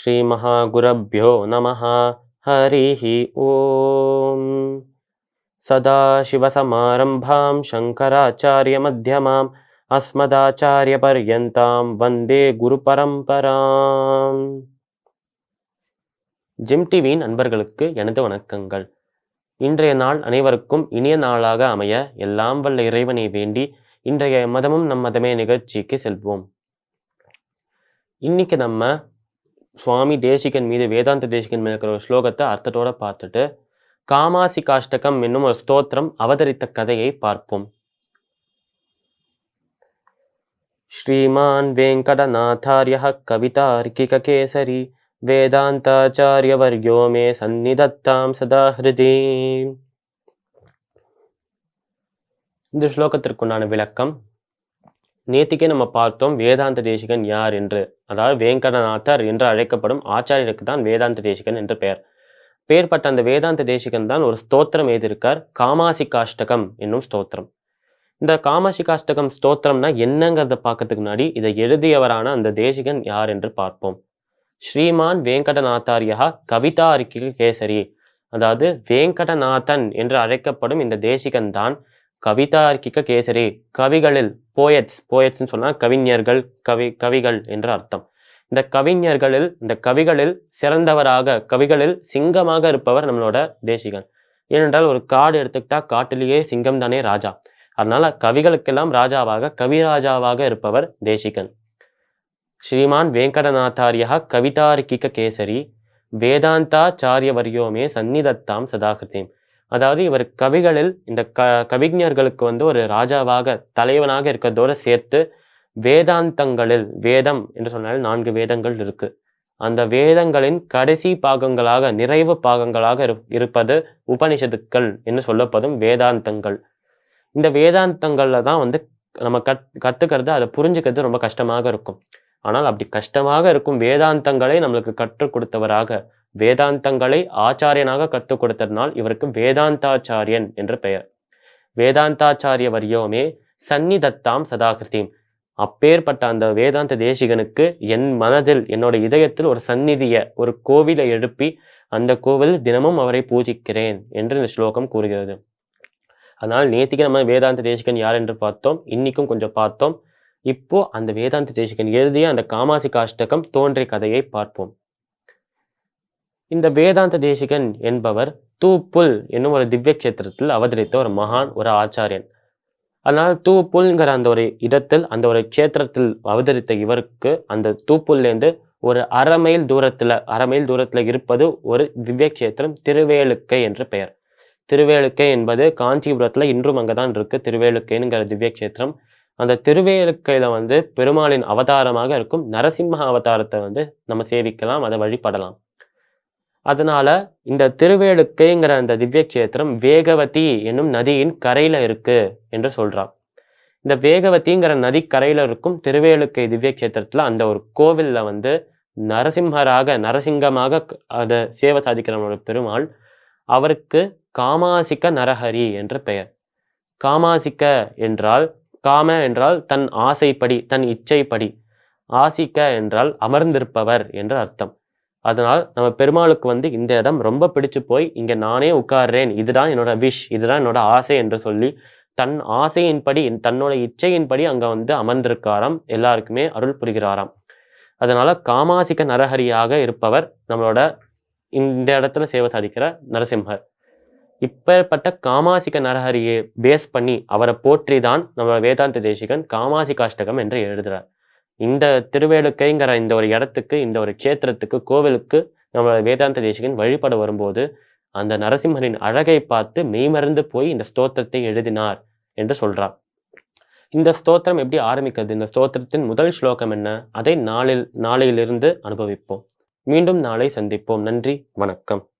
श्रीमहागुरभ्यो नमः हरिः ॐ सदाशिवसमारम्भां शङ्कराचार्यमध्यमाम् अस्मदाचार्यपर्यन्तां வந்தே குருபரம்பராம் ஜிம் டிவியின் நண்பர்களுக்கு எனது வணக்கங்கள் இன்றைய நாள் அனைவருக்கும் இனிய நாளாக அமைய எல்லாம் வல்ல இறைவனை வேண்டி இன்றைய மதமும் நம் மதமே நிகழ்ச்சிக்கு செல்வோம் இன்னைக்கு நம்ம சுவாமி தேசிகன் மீது வேதாந்த தேசிகன் மீது இருக்கிற ஒரு ஸ்லோகத்தை அர்த்தத்தோடு பார்த்துட்டு காமாசி காஷ்டகம் என்னும் ஒரு ஸ்தோத்திரம் அவதரித்த கதையை பார்ப்போம். ஸ்ரீமான் வெங்கடநாத்தாரிய கவிதார்க்கிகேசரி வேதாந்தாச்சாரியவர்யோ மே சந்நிதத்தாம் சதா ஹிருதி இந்த ஸ்லோகத்திற்குண்டான விளக்கம் நேத்திக்கே நம்ம பார்த்தோம் வேதாந்த தேசிகன் யார் என்று. அதாவது வேங்கடநாதர் என்று அழைக்கப்படும் ஆச்சாரியருக்கு தான் வேதாந்த தேசிகன் என்று பெயர். பெயர்பட்ட அந்த வேதாந்த தேசிகன் தான் ஒரு ஸ்தோத்திரம் எழுதியிருக்கார். காமாசிகாஷ்டகம் என்னும் ஸ்தோத்திரம். இந்த காமாசிகாஷ்டகம் ஸ்தோத்திரம்னா என்னங்கிறத பார்க்கறதுக்கு முன்னாடி இதை எழுதியவரான அந்த தேசிகன் யார் என்று பார்ப்போம். ஸ்ரீமான் வேங்கடநாத்தாரியா கவிதா அறிக்கை கேசரி. அதாவது வேங்கடநாதன் என்று அழைக்கப்படும் இந்த தேசிகன் தான் கவிதார்க்கிக கேசரி கவிகளில் போயட்ஸ் போயட்ஸ்ன்னு சொன்னால் கவிஞர்கள் கவி கவிகள் என்ற அர்த்தம். இந்த கவிஞர்களில் இந்த கவிகளில் சிறந்தவராக கவிகளில் சிங்கமாக இருப்பவர் நம்மளோட தேசிகன். ஏனென்றால் ஒரு காடு எடுத்துக்கிட்டா காட்டிலேயே சிங்கம் தானே ராஜா. அதனால கவிகளுக்கெல்லாம் ராஜாவாக கவிராஜாவாக இருப்பவர் தேசிகன். ஸ்ரீமான் வேங்கடநாத்தாரியா கவிதார்க்கிக கேசரி வேதாந்தாச்சாரியவரியோமே சந்நிதத்தாம் சதாகிருத்தேன் அதாவது இவர் கவிகளில் இந்த க கவிஞர்களுக்கு வந்து ஒரு ராஜாவாக தலைவனாக இருக்கிறதோடு சேர்த்து வேதாந்தங்களில் வேதம் என்று சொன்னால் நான்கு வேதங்கள் இருக்கு. அந்த வேதங்களின் கடைசி பாகங்களாக நிறைவு பாகங்களாக இருப்பது உபனிஷத்துக்கள் என்று சொல்லப்படும் வேதாந்தங்கள். இந்த வேதாந்தங்களில் தான் வந்து நம்ம கத் கற்றுக்கிறது அதை புரிஞ்சுக்கிறது ரொம்ப கஷ்டமாக இருக்கும். ஆனால் அப்படி கஷ்டமாக இருக்கும் வேதாந்தங்களை நம்மளுக்கு கற்றுக் கொடுத்தவராக வேதாந்தங்களை ஆச்சாரியனாக கற்றுக் கொடுத்ததனால் இவருக்கு வேதாந்தாச்சாரியன் என்று பெயர். வேதாந்தாச்சாரிய வரியோமே சந்நிதத்தாம் சதாகிருதீம் அப்பேற்பட்ட அந்த வேதாந்த தேசிகனுக்கு என் மனதில் என்னோட இதயத்தில் ஒரு சந்நிதியை ஒரு கோவிலை எழுப்பி அந்த கோவில் தினமும் அவரை பூஜிக்கிறேன் என்று இந்த ஸ்லோகம் கூறுகிறது. அதனால் நேத்திக்கு நம்ம வேதாந்த தேசிகன் யார் என்று பார்த்தோம் இன்னைக்கும் கொஞ்சம் பார்த்தோம். இப்போ அந்த வேதாந்த தேசிகன் எழுதிய அந்த காமாசி காஷ்டகம் தோன்றிய கதையை பார்ப்போம். இந்த வேதாந்த தேசிகன் என்பவர் தூப்புல் என்னும் ஒரு திவ்ய கஷேத்திரத்தில் அவதரித்த ஒரு மகான் ஒரு ஆச்சாரியன். அதனால் தூப்புல்ங்கிற அந்த ஒரு இடத்தில் அந்த ஒரு கஷேத்திரத்தில் அவதரித்த இவருக்கு அந்த தூப்புல்லேருந்து ஒரு அரை மைல் தூரத்தில் அரை மைல் தூரத்தில் இருப்பது ஒரு திவ்ய கஷேத்திரம் திருவேலுக்கை என்று பெயர். திருவேலுக்கை என்பது காஞ்சிபுரத்தில் இன்றும் அங்கே தான் இருக்குது திருவேலுக்கைங்கிற திவ்ய கஷேத்திரம். அந்த திருவேலுக்கையில் வந்து பெருமாளின் அவதாரமாக இருக்கும். நரசிம்ம அவதாரத்தை வந்து நம்ம சேவிக்கலாம் அதை வழிபடலாம். அதனால இந்த திருவேலுக்கைங்கிற அந்த திவ்ய கஷேத்திரம் வேகவதி என்னும் நதியின் கரையில இருக்கு என்று சொல்றான். இந்த வேகவதிங்கிற நதி கரையில இருக்கும் திருவேலுக்கை திவ்ய கஷேத்திரத்துல அந்த ஒரு கோவில்ல வந்து நரசிம்மராக நரசிங்கமாக அதை சேவை சாதிக்கிற பெருமாள் அவருக்கு காமாசிக்க நரஹரி என்ற பெயர். காமாசிக்க என்றால் காம என்றால் தன் ஆசைப்படி தன் இச்சைப்படி ஆசிக்க என்றால் அமர்ந்திருப்பவர் என்று அர்த்தம். அதனால் நம்ம பெருமாளுக்கு வந்து இந்த இடம் ரொம்ப பிடிச்சு போய் இங்கே நானே உட்கார்றேன். இதுதான் என்னோட விஷ் இதுதான் என்னோட ஆசை என்று சொல்லி தன் ஆசையின்படி தன்னோட இச்சையின்படி அங்கே வந்து அமர்ந்திருக்காராம். எல்லாருக்குமே அருள் புரிகிறாராம். அதனால காமாசிக்க நரஹரியாக இருப்பவர் நம்மளோட இந்த இடத்துல சேவை சாதிக்கிற நரசிம்மர். இப்பேற்பட்ட காமாசிக நரஹரியை பேஸ் பண்ணி அவரை போற்றி தான் நம்ம வேதாந்த தேசிகன் காமாசி காஷ்டகம் என்று எழுதுறார். இந்த திருவேலுக்கைங்கிற இந்த ஒரு இடத்துக்கு இந்த ஒரு க்ஷேத்திரத்துக்கு கோவிலுக்கு நம்ம வேதாந்த தேசிகன் வழிபட வரும்போது அந்த நரசிம்மரின் அழகை பார்த்து மெய்மறந்து போய் இந்த ஸ்தோத்திரத்தை எழுதினார் என்று சொல்றார். இந்த ஸ்தோத்திரம் எப்படி ஆரம்பிக்கிறது? இந்த ஸ்தோத்திரத்தின் முதல் ஸ்லோகம் என்ன? அதை நாளில் நாளையிலிருந்து அனுபவிப்போம். மீண்டும் நாளை சந்திப்போம். நன்றி. வணக்கம்.